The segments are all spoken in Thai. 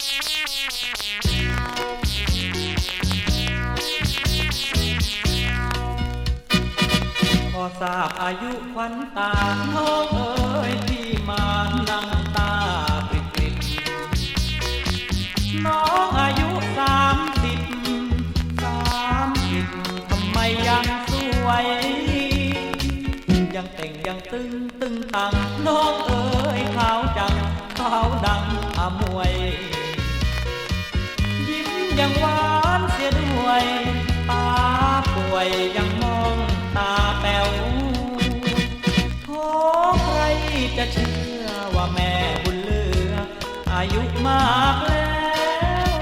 พอทราบอายุควันตาน้องเอ๋ยที่มานั่งตาปริบปริบน้องอายุสามสิบสามสิบทำไมยังสวย ยังเต่งยังตึงตึงตังน้องเอ๋ยขาวจังขาวดังอา ยังหวานเสียด้วยตาป่วยยังมองตาแป๋วขอใครจะเชื่อว่าแม่บุญเลือ อายุมากแล้ว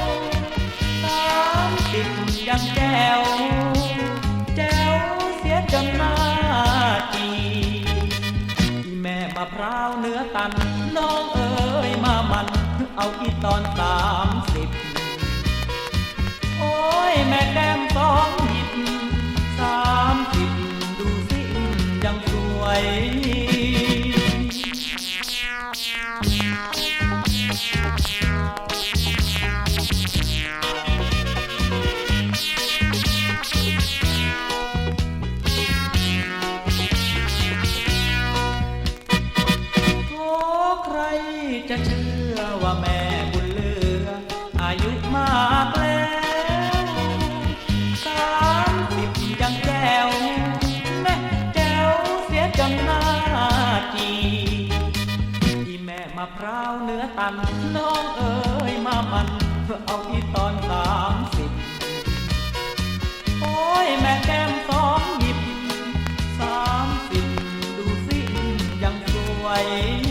สามสิบยังแจ๋วแจ๋วเสียจนหน้าจีอีแม่มะพร้าวเนื้อตัน น้องเอ๋ยมามัน เอาอีตอนสามสิบ โอ้ยแม่แก้มสองหยิบสามสิบดูสิยังสวยโอ้ใครจะเชื่อว่าแม่ มะพร้าวเนื้อตัน น้องเอ๋ยมามันเพื่อเอาอีตอนสามสิบโอ้ยแม่แก้มสองหยิบสามสิบดูสิยังสวย